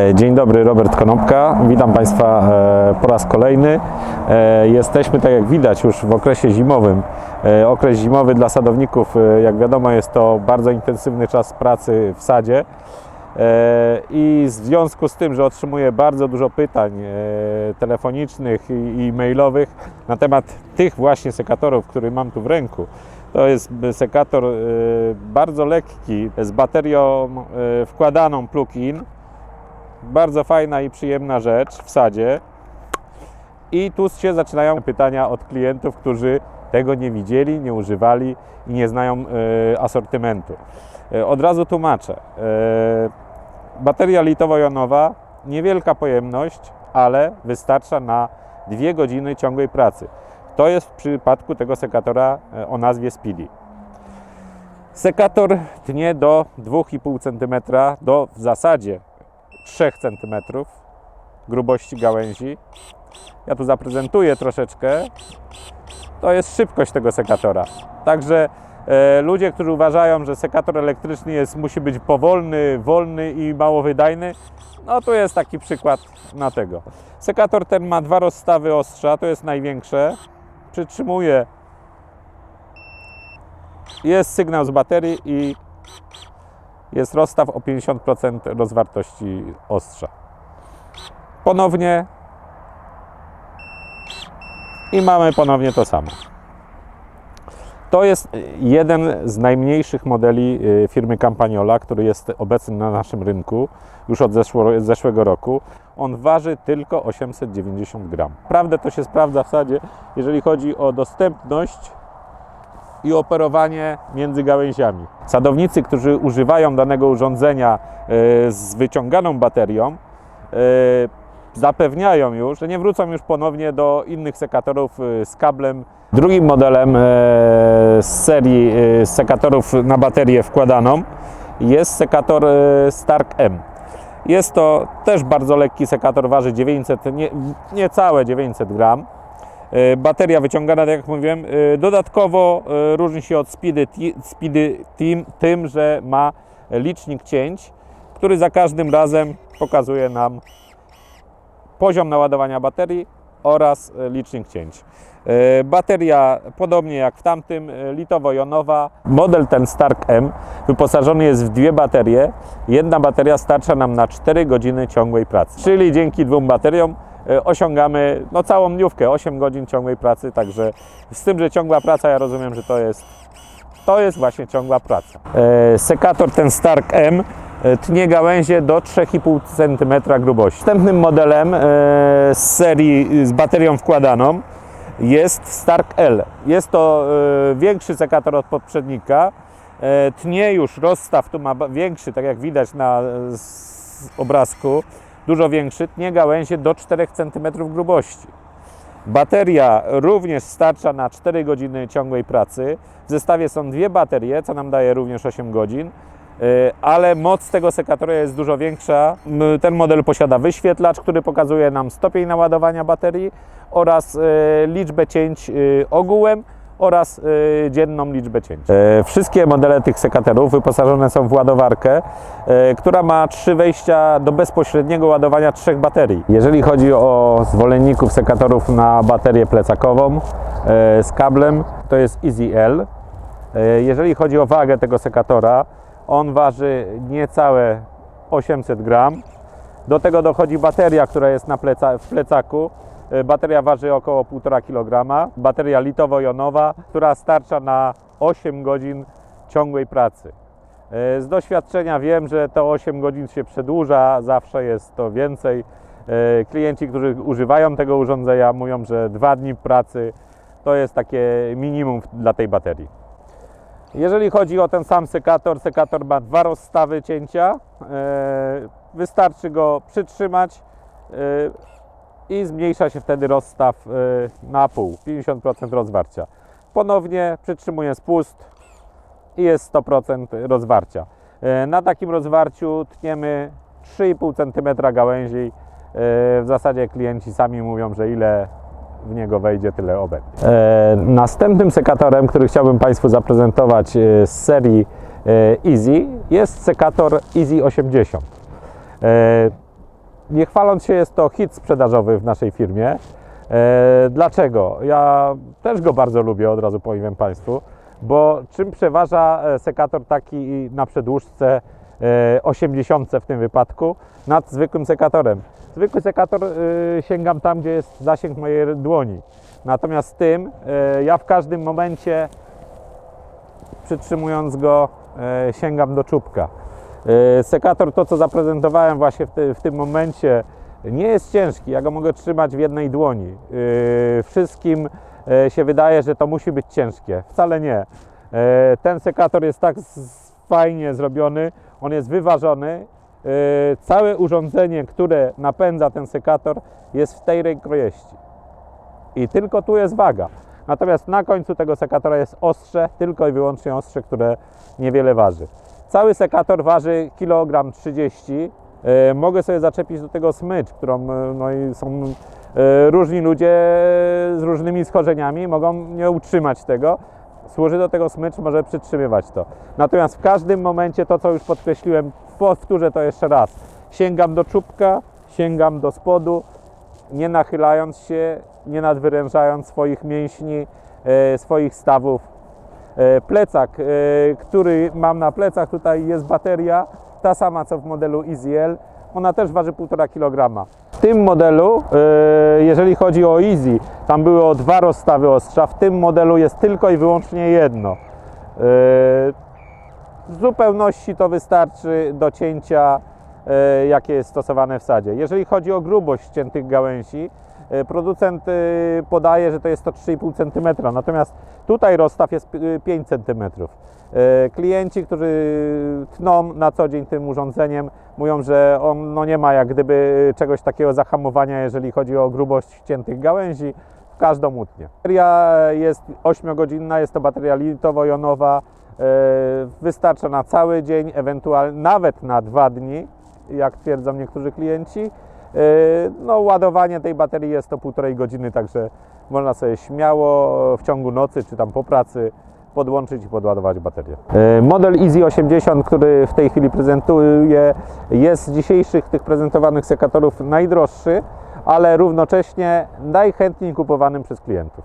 E, Dzień dobry, Robert Konopka. Witam Państwa e, po raz kolejny. E, Jesteśmy, tak jak widać, już w okresie zimowym. Okres zimowy dla sadowników, jak wiadomo, jest to bardzo intensywny czas pracy w sadzie. I w związku z tym, że otrzymuję bardzo dużo pytań telefonicznych i mailowych na temat tych właśnie sekatorów, które mam tu w ręku, to jest sekator bardzo lekki, z baterią wkładaną plug-in, bardzo fajna i przyjemna rzecz w sadzie. I tu się zaczynają pytania od klientów, którzy tego nie widzieli, nie używali i nie znają e, asortymentu. E, od razu tłumaczę. E, bateria litowo-jonowa, niewielka pojemność, ale wystarcza na 2 godziny ciągłej pracy. To jest w przypadku tego sekatora o nazwie Speedy. Sekator tnie do 2,5 cm, do w zasadzie 3 cm grubości gałęzi. Ja tu zaprezentuję troszeczkę. To jest szybkość tego sekatora. Także e, ludzie, którzy uważają, że sekator elektryczny jest, musi być powolny, wolny i mało wydajny, no to jest taki przykład na tego. Sekator ten ma dwa rozstawy ostrza, to jest największe. Przytrzymuje. Jest sygnał z baterii i jest rozstaw o 50% rozwartości ostrza. Ponownie i mamy ponownie to samo. To jest jeden z najmniejszych modeli y, firmy Campagnola, który jest obecny na naszym rynku już od zeszłego roku. On waży tylko 890 gram. Naprawdę to się sprawdza w sadzie, jeżeli chodzi o dostępność i operowanie między gałęziami. Sadownicy, którzy używają danego urządzenia e, z wyciąganą baterią, e, zapewniają już, że nie wrócą już ponownie do innych sekatorów e, z kablem. Drugim modelem z serii sekatorów na baterię wkładaną jest sekator Stark M. Jest to też bardzo lekki sekator, waży 900, nie, niecałe 900 gram. E, Bateria wyciągana, tak jak mówiłem, e, dodatkowo e, różni się od Speedy, Speedy Team tym, że ma licznik cięć, który za każdym razem pokazuje nam poziom naładowania baterii oraz licznik cięć. Bateria, podobnie jak w tamtym, litowo-jonowa. Model ten Stark M wyposażony jest w dwie baterie. Jedna bateria starcza nam na 4 godziny ciągłej pracy. Czyli dzięki dwóm bateriom osiągamy no, całą dniówkę, 8 godzin ciągłej pracy. Także z tym, że ciągła praca, ja rozumiem, że to jest to jest właśnie ciągła praca. E, sekator ten Stark M e, tnie gałęzie do 3,5 cm grubości. Następnym modelem e, z serii z baterią wkładaną jest Stark L. Jest to e, większy sekator od poprzednika. E, tnie już rozstaw tu ma większy, tak jak widać na obrazku, dużo większy. Tnie gałęzie do 4 cm grubości. Bateria również starcza na 4 godziny ciągłej pracy. W zestawie są dwie baterie, co nam daje również 8 godzin, Yy, ale moc tego sekatora jest dużo większa. Ten model posiada wyświetlacz, który pokazuje nam stopień naładowania baterii oraz yy, liczbę cięć yy, ogółem oraz yy, dzienną liczbę cięć. Yy, Wszystkie modele tych sekatorów wyposażone są w ładowarkę, yy, która ma trzy wejścia do bezpośredniego ładowania trzech baterii. Jeżeli chodzi o zwolenników sekatorów na baterię plecakową yy, z kablem, to jest Easy L. E, Jeżeli chodzi o wagę tego sekatora, on waży niecałe 800 gram. Do tego dochodzi bateria, która jest na pleca, w plecaku. E, Bateria waży około 1,5 kg. Bateria litowo-jonowa, która starcza na 8 godzin ciągłej pracy. E, Z doświadczenia wiem, że to 8 godzin się przedłuża, zawsze jest to więcej. E, Klienci, którzy używają tego urządzenia, mówią, że 2 dni pracy to jest takie minimum dla tej baterii. Jeżeli chodzi o ten sam sekator, sekator ma dwa rozstawy cięcia. Wystarczy go przytrzymać i zmniejsza się wtedy rozstaw e, na pół, 50% rozwarcia. Ponownie przytrzymuję spust i jest 100% rozwarcia. E, Na takim rozwarciu tniemy 3,5 cm gałęzi. E, W zasadzie klienci sami mówią, że ile w niego wejdzie, tyle obędzie. E, następnym sekatorem, który chciałbym Państwu zaprezentować z serii Easy jest sekator Easy 80. E, nie chwaląc się, jest to hit sprzedażowy w naszej firmie. E, dlaczego? Ja też go bardzo lubię, od razu powiem Państwu, bo czym przeważa e, sekator taki na przedłużce e, 80 w tym wypadku nad zwykłym sekatorem? Zwykły sekator e, sięgam tam, gdzie jest zasięg mojej dłoni. Natomiast tym e, ja w każdym momencie przytrzymując go e, sięgam do czubka. E, Sekator, to co zaprezentowałem właśnie w, ty, w tym momencie, nie jest ciężki. Ja go mogę trzymać w jednej dłoni. E, Wszystkim e, się wydaje, że to musi być ciężkie. Wcale nie. Ten sekator jest tak fajnie zrobiony, on jest wyważony. Całe urządzenie, które napędza ten sekator, jest w tej rękojeści. I tylko tu jest waga. Natomiast na końcu tego sekatora jest ostrze, tylko i wyłącznie ostrze, które niewiele waży. Cały sekator waży kilogram 30 E, Mogę sobie zaczepić do tego smycz, którą e, no i są e, różni ludzie z różnymi schorzeniami, mogą nie utrzymać tego. Służy do tego smycz, może przytrzymywać to. Natomiast w każdym momencie, to co już podkreśliłem, powtórzę to jeszcze raz. Sięgam do czubka, sięgam do spodu, nie nachylając się, nie nadwyrężając swoich mięśni, swoich stawów. E, Plecak, e, który mam na plecach, tutaj jest bateria, ta sama co w modelu EasyL, ona też waży 1,5 kg. W tym modelu, e, jeżeli chodzi o Easy, tam były dwa rozstawy ostrza, w tym modelu jest tylko i wyłącznie jedno. W zupełności to wystarczy do cięcia, jakie jest stosowane w sadzie. Jeżeli chodzi o grubość ciętych gałęzi, producent e, podaje, że to jest to 3,5 cm, natomiast tutaj rozstaw jest pi- 5 cm. E, Klienci, którzy tną na co dzień tym urządzeniem, mówią, że on no nie ma jak gdyby czegoś takiego zahamowania, jeżeli chodzi o grubość ciętych gałęzi, w każdą utnie. Bateria jest 8-godzinna, jest to bateria litowo-jonowa, e, wystarcza na cały dzień, ewentualnie nawet na dwa dni, jak twierdzą niektórzy klienci. E, No, ładowanie tej baterii jest to półtorej godziny, także można sobie śmiało w ciągu nocy czy tam po pracy podłączyć i podładować baterię. E, Model Easy 80, który w tej chwili prezentuję, jest z dzisiejszych tych prezentowanych sekatorów najdroższy, ale równocześnie najchętniej kupowanym przez klientów.